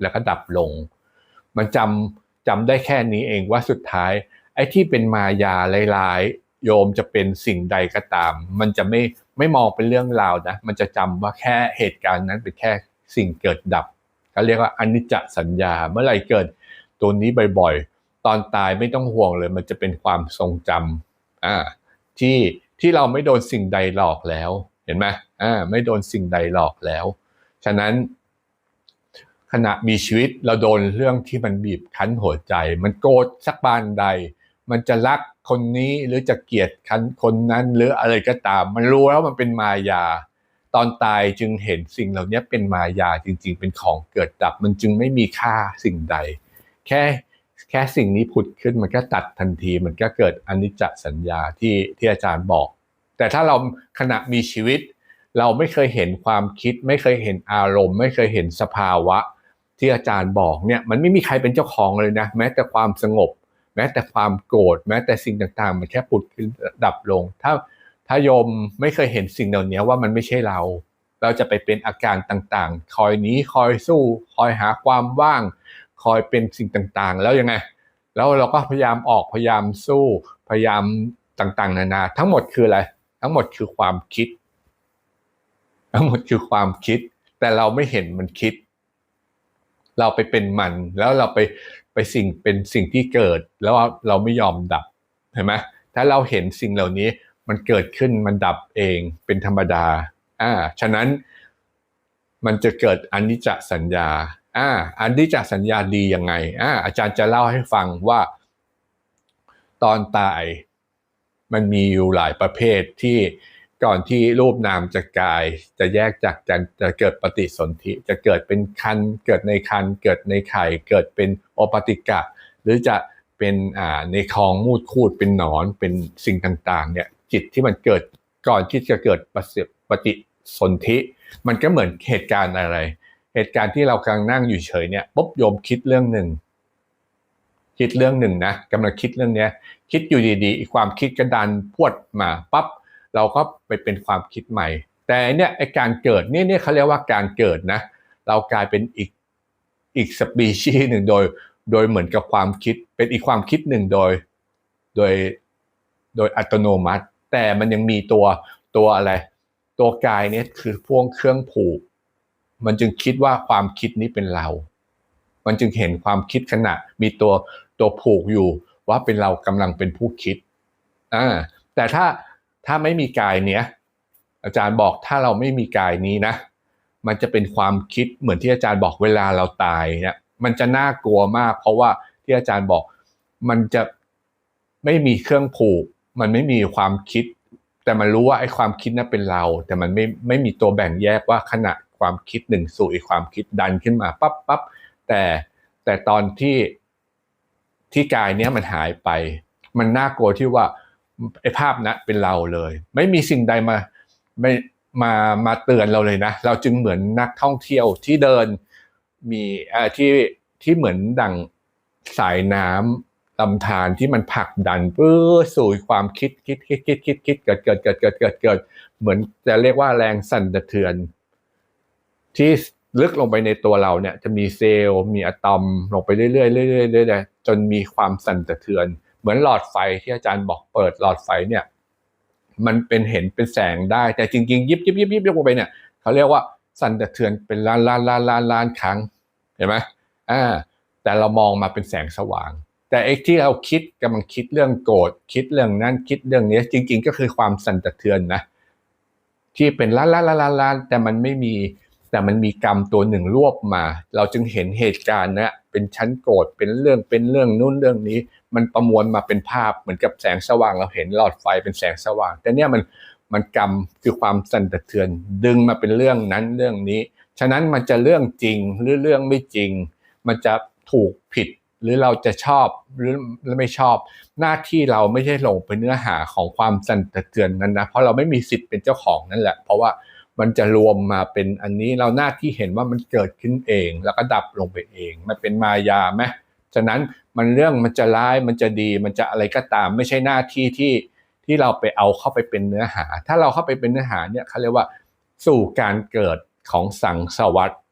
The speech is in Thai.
แล้วก็ดับลง มันจำจำได้แค่นี้เองว่าสุดท้าย ไอ้ที่เป็นมายาลายๆโยมจะเป็นสิ่งใดก็ตาม มันจะไม่ไม่มองเป็นเรื่องราวนะ มันจะจำว่าแค่เหตุการณ์นั้นเป็นแค่สิ่งเกิดดับเขาเรียกว่าอนิจจสัญญาเมื่อไหร่เกิดตัวนี้บ่อยๆ ตอนตายไม่ต้องห่วงเลย มันจะเป็นความทรงจำอ่าที่ที่เราไม่โดนสิ่งใดหลอกแล้ว เห็นไหมอ่าไม่โดนสิ่งใดหลอกแล้ว ฉะนั้น ขณะมีชีวิตเราโดนเรื่องที่มันบีบคั้นหัวใจ มันโกรธสักบานใด มันจะรักคนนี้หรือจะเกลียดคันคนนั้นหรืออะไรก็ตาม มันรู้แล้วมันเป็นมายา ตอนตายจึงเห็นสิ่งเหล่านี้เป็นมายาจริง ๆ เป็นของเกิดดับ มันจึงไม่มีค่าสิ่งใด แค่แค่สิ่งนี้ผุดขึ้นมันก็ตัดทันที มันก็เกิดอนิจจสัญญาที่ที่อาจารย์บอก แต่ถ้าเราขณะมีชีวิต เราไม่เคยเห็นความคิด ไม่เคยเห็นอารมณ์ ไม่เคยเห็นสภาวะ ที่อาจารย์บอกเนี่ยมันไม่มีใครเป็นเจ้าของเลยนะแม้แต่ความสงบ แม้แต่ความโกรธแม้แต่สิ่งต่างๆ มันแค่ปุดขึ้นดับลง ถ้าถ้ายมไม่เคยเห็นสิ่งเหล่านี้ว่ามันไม่ใช่เรา เราจะไปเป็นอาการต่างๆ คอยหนีคอยสู้ คอยหาความว่าง คอยเป็นสิ่งต่างๆ แล้วยังไง แล้วเราก็พยายามออกพยายามสู้พยายามต่างๆ นานา ทั้งหมดคืออะไร ทั้งหมดคือความคิด ทั้งหมดคือความคิด แต่เราไม่เห็นมันคิด เราไปเป็นมัน แล้วเราไปไปสิ่งเป็นสิ่งที่เกิด แล้วเราไม่ยอมดับเห็นไหมถ้าเราเห็นสิ่งเหล่านี้มันเกิดขึ้นมันดับเองเป็นธรรมดาอ่าฉะนั้นมันจะเกิดอนิจจสัญญาอ่าอนิจจสัญญาดียังไงอ่าอาจารย์จะเล่าให้ฟังว่า ตอนตายมันมีอยู่หลายประเภทที่ ก่อนที่รูปนามจะกาย จะแยกจากกันจะเกิดปฏิสนธิ จะเกิดเป็นคัน เกิดในคัน เกิดในไข่ เกิดเป็นโอปติกะ หรือจะเป็นอ่าในคลองมูดคูดเป็นหนอนเป็นสิ่งต่างๆเนี่ยจิตที่มันเกิดก่อนที่จะเกิดปฏิสนธิ มันก็เหมือนเหตุการณ์อะไร เหตุการณ์ที่เรากำลังนั่งอยู่เฉยเนี่ยปุ๊บโยมคิดเรื่องหนึ่งคิดเรื่องหนึ่งนะกำลังคิดเรื่องเนี้ย คิดอยู่ดีๆ ความคิดกระดานพวดมาปั๊บ เราก็ไปเป็นความคิดใหม่ แต่เนี่ยไอการเกิดเนี่ยเนี่ยเขาเรียกว่าการเกิดนะ เรากลายเป็นอีกอีกสปีชีส์หนึ่งโดย โดยเหมือนกับความคิดเป็นอีกความคิดหนึ่งโดย โดยโดยอัตโนมัติ แต่มันยังมีตัวตัวอะไร ตัวกายเนี่ยคือพวงเครื่องผูก มันจึงคิดว่าความคิดนี้เป็นเรา มันจึงเห็นความคิดขณะ มีตัวตัวผูกอยู่ว่าเป็นเรากำลังเป็นผู้คิดอ่าแต่ถ้า ถ้าไม่มีกายเนี้ยอาจารย์บอกถ้าเราไม่มีกายนี้นะ มันจะเป็นความคิดเหมือนที่อาจารย์บอกเวลาเราตายเนี่ยมันจะน่ากลัวมาก เพราะว่าที่อาจารย์บอกมันจะไม่มีเครื่องผูก มันไม่มีความคิด แต่มันรู้ว่าไอ้ความคิดนั้นเป็นเรา แต่มันไม่ไม่มีตัวแบ่งแยกว่าขณะความคิดหนึ่งสู่อีกความคิดดันขึ้นมาปั๊บปั๊บแต่แต่ตอนที่ที่กายเนี้ยมันหายไป มันน่ากลัวที่ว่า ไอ้ภาพนั้นเป็นเราเลย ไม่มีสิ่งใดมาไม่มามาเตือนเราเลยนะ เราจึงเหมือนนักท่องเที่ยวที่เดินมีเอ่อที่ที่เหมือนดั่งสายน้ำลำธารที่มันผลักดันเพื่อสู่ความคิดคิดคิดคิดคิดคิดเกิดเกิดเกิดเกิดเกิดเกิดเหมือนจะเรียกว่าแรงสั่นสะเทือน ที่ลึกลงไปในตัวเราเนี่ย จะมีเซลล์มีอะตอมลงไปเรื่อยๆเรื่อยๆเรื่อยๆจนมีความสั่นสะเทือน เหมือนหลอดไฟที่อาจารย์บอกเปิดหลอดไฟเนี่ย มันเป็นเห็นเป็นแสงได้ แต่จริงๆ ยิบยิบยิบยิบลงไปเนี่ยเขาเรียกว่าสั่นสะเทือนเป็นล้านล้านล้านล้านล้านครั้งเห็นไหมอ่า แต่เรามองมาเป็นแสงสว่าง แต่ไอ้ที่เราคิดกำลังคิดเรื่องโกรธคิดเรื่องนั้นคิดเรื่องนี้ จริง ๆ ก็คือความสั่นสะเทือนนะที่เป็นล้านล้านล้านล้านแต่มันไม่มีแต่มันมีกรรมตัวหนึ่งรวบมา เราจึงเห็นเหตุการณ์นะ เป็นชั้นโกรธเป็นเรื่องเป็นเรื่องนู้นเรื่องนี้ มันประมวลมาเป็นภาพเหมือนกับแสงสว่างเราเห็นหลอดไฟเป็นแสงสว่าง แต่เนี่ยมันมันกรรมคือความสั่นสะเทือน ดึงมาเป็นเรื่องนั้นเรื่องนี้ ฉะนั้นมันจะเรื่องจริงหรือเรื่องไม่จริง มันจะถูกผิดหรือเราจะชอบหรือไม่ชอบ หน้าที่เราไม่ใช่ลงไปเนื้อหาของความสั่นสะเทือนนั้นนะเพราะเราไม่มีสิทธิ์เป็นเจ้าของนั่นแหละ เพราะว่า มันจะรวมมาเป็นอันนี้เราหน้าที่เห็นว่ามันเกิดขึ้นเอง แล้วก็ดับลงไปเอง มันเป็นมายาไหมฉะนั้นมันเรื่องมันจะร้ายมันจะดี มันจะอะไรก็ตาม ไม่ใช่หน้าที่ที่ที่เราไปเอาเข้าไปเป็นเนื้อหา ถ้าเราเข้าไปเป็นเนื้อหาเนี่ยเขาเรียกว่าสู่การเกิดของสังสวัสด์